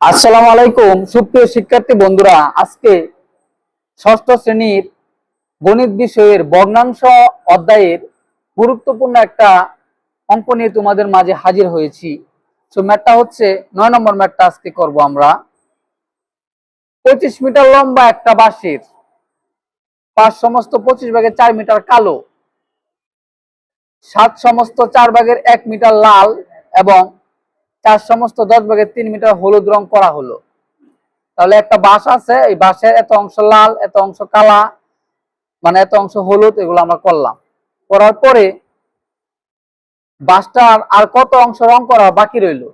আসসালামু আলাইকুম, সুপ্রিয় শিক্ষার্থী বন্ধুরা। আজকে ষষ্ঠ শ্রেণির গণিত বিষয়ের বর্ণাংশ অধ্যায়ের গুরুত্বপূর্ণ একটা অঙ্ক নিয়ে তোমাদের মাঝে হাজির হয়েছি। তো ম্যাটটা হচ্ছে, নয় নম্বর ম্যাটটা আজকে করব আমরা। পঁচিশ মিটার লম্বা একটা বাঁশের, পাঁচ সমস্ত পঁচিশ ভাগের চার মিটার কালো, সাত সমস্ত চার ভাগের এক মিটার লাল এবং চার সমস্ত দশ ভাগের তিন মিটার হলুদ রং করা হলো। তাহলে একটা বাঁশ আছে, এই বাঁশের এত অংশ লাল, এত অংশ কালা মানে এত অংশ হলুদ, এগুলো আমরা করলাম। করার পরে বাঁশটার আর কত অংশ রং করা বাকি রইল?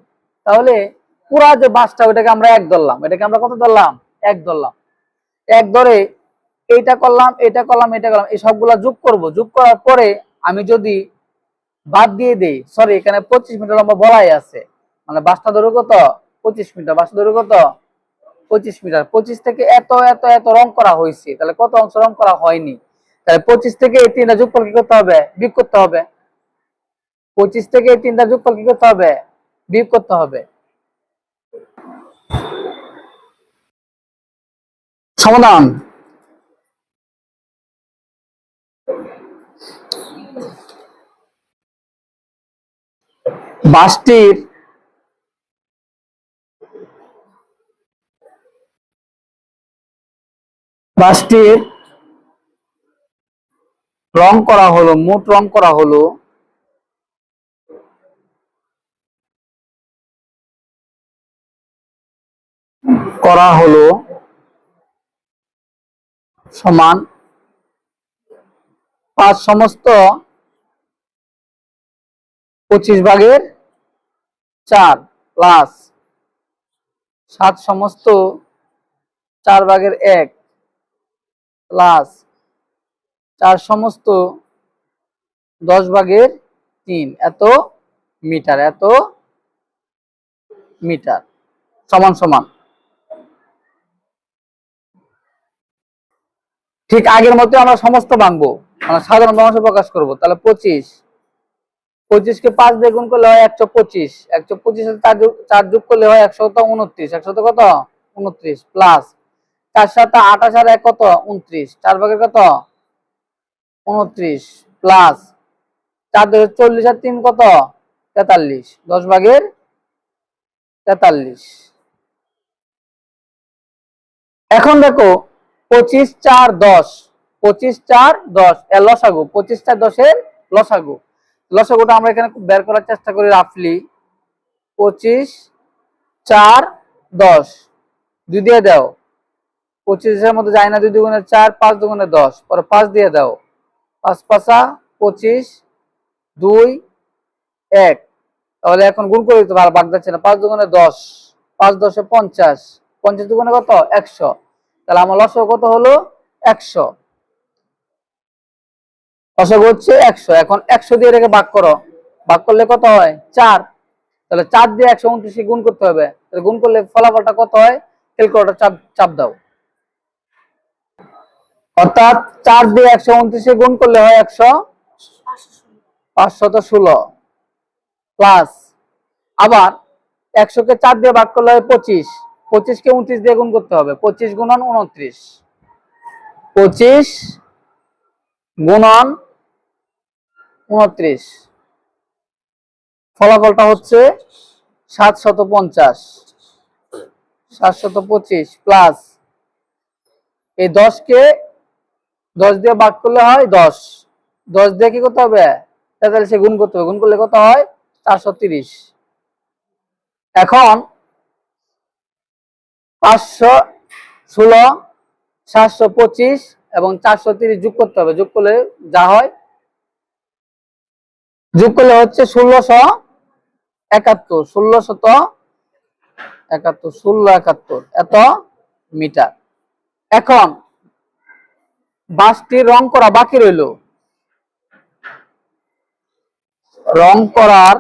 তাহলে পুরা যে বাঁশটা, ওইটাকে আমরা এক ধরলাম। এটাকে আমরা কত ধরলাম? এক ধরলাম। এক ধরে এইটা করলাম এটা করলাম এটা করলাম, এই সবগুলা যোগ করব। যোগ করার পরে আমি যদি বাদ দিয়ে দেই সরি এখানে পঁচিশ মিটার লম্বা বলাই আছে। মানে বাসটা ধরো কত? পঁচিশ মিটার। বাসটা ধরো কত? পঁচিশ মিটার। পঁচিশ থেকে এত এত এত রং করা হয়েছে। তাহলে কত অংশ রং করা হয়নি? তাহলে পঁচিশ থেকে এই তিনটা যোগফল কি করতে হবে? বিয়োগ করতে হবে। পঁচিশ থেকে এই তিনটা যোগফল কি করতে হবে? বিয়োগ করতে হবে। সমাধান। বাসটির বাসটির রং করা হলো, মোট রং করা হলো করা হলো সমান পাঁচ সমস্ত পঁচিশ ভাগের চার প্লাস সাত সমস্ত চার ভাগের এক। প্লাস চার সমস্ত দশ ভাগের তিন, এত মিটার এত মিটার, সমান সমান। ঠিক আগের মতো আমরা সমস্ত ভাঙবো মানে সাধারণ বংশ প্রকাশ করব। তাহলে পঁচিশ পঁচিশ কে পাঁচ দিয়ে করলে হয় একশো পঁচিশ একশো পঁচিশ চার যোগ করলে হয় একশো উনত্রিশ একশো কত? উনত্রিশ, প্লাস চার সাথে আঠাশ আর এক কত? উনত্রিশ। চার ভাগের কত? উনত্রিশ প্লাস চার দুই চল্লিশ আর তিন কত? তেতাল্লিশ। দশ ভাগের তেতাল্লিশ। এখন দেখো, পঁচিশ চার দশ। পঁচিশ চার দশ লসাগু। পঁচিশ চার দশের লসাগু। লসাগুটা আমরা এখানে বের করার চেষ্টা করি রাফলি। পঁচিশ চার দশ। দুই দিয়ে দাও। পঁচিশের মধ্যে যায় না, দুই দুগুণে চার, পাঁচ দুগুণে দশ। পরে পাঁচ দিয়ে দাও। পাঁচ পাঁচা, পঁচিশ, দুই, এক। তাহলে এখন গুণ করে দিতে বাদ যাচ্ছে না। পাঁচ দুগুণে দশ, পাঁচ দশে পঞ্চাশ। পঞ্চাশ দুগুণে কত? একশো। তাহলে আমার লসক কত হলো? একশো। লসক হচ্ছে একশো। এখন একশো দিয়ে রেখে ভাগ করো। ভাগ করলে কত হয়? চার। তাহলে চার দিয়ে একশো উনত্রিশে গুণ করতে হবে। তাহলে গুণ করলে ফলাফলটা কত হয়? ক্যালকুলেটর চাপ চাপ দাও। অর্থাৎ চার দিয়ে একশো উনত্রিশে গুণ করলে হয় একশো পাঁচশত ষোলো প্লাস। আবার একশোকে চার দিয়ে ভাগ করলে হয় পঁচিশ। পঁচিশকে উনত্রিশ দিয়ে গুণ করতে হবে। পঁচিশ গুণন উনত্রিশ। পঁচিশ গুণন উনত্রিশ। ফলাফলটা হচ্ছে সাতশত পঞ্চাশ। সাতশত পঁচিশ প্লাস এই দশকে দশ দিয়ে ভাগ করলে হয় দশ। দশ দিয়ে কি করতে হবে? তেতাল্লিশে গুণ করতে হবে। গুণ করলে কত হয়? চারশো তিরিশ। এখন পাঁচশো ষোলো, সাতশো পঁচিশ এবং চারশো তিরিশ যোগ করতে হবে। যোগ করলে যা হয়? যোগ করলে হচ্ছে ষোলোশো একাত্তর। ষোলোশত একাত্তর, ষোলো একাত্তর। এত মিটার। এখন বাসটির রং করা বাকি রইল। রং করার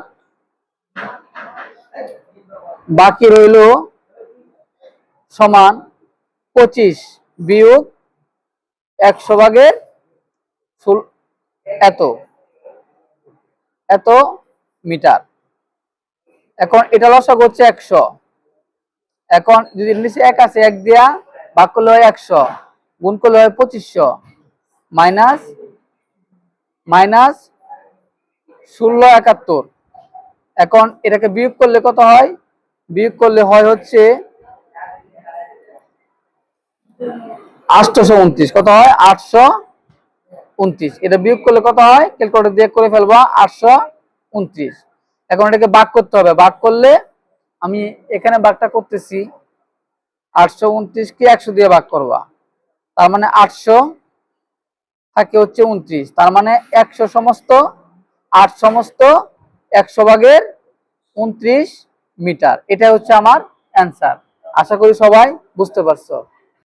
বাকি রইল সমান পঁচিশ বিয়োগ একশো ভাগের এত এত মিটার। এখন এটা লসক হচ্ছে একশো। এখন যদি নিচে এক আছে এক দিয়া করলে হয় একশো। গুণ করলে হয় পঁচিশশো। মাইনাস মাইনাস ষোলো একাত্তর। এখন এটাকে বিয়োগ করলে কত হয়? বিয়োগ করলে হয় হচ্ছে আটশোশো উনত্রিশ। কত হয়? আটশো উনত্রিশ। এটা বিয়োগ করলে কত হয়? ক্যালকুলেটর দিয়ে করে ফেলব, আটশো উনত্রিশ। এখন এটাকে ভাগ করতে হবে। ভাগ করলে আমি এখানে ভাগটা করতেছি। আটশো উনত্রিশ কি একশো দিয়ে ভাগ করবা। তার মানে আটশো থাকে হচ্ছে উনত্রিশ। তার মানে একশো সমস্ত, আট সমস্ত একশো ভাগের উনত্রিশ মিটার। এটা হচ্ছে আমার অ্যান্সার আশা করি সবাই বুঝতে পারছ।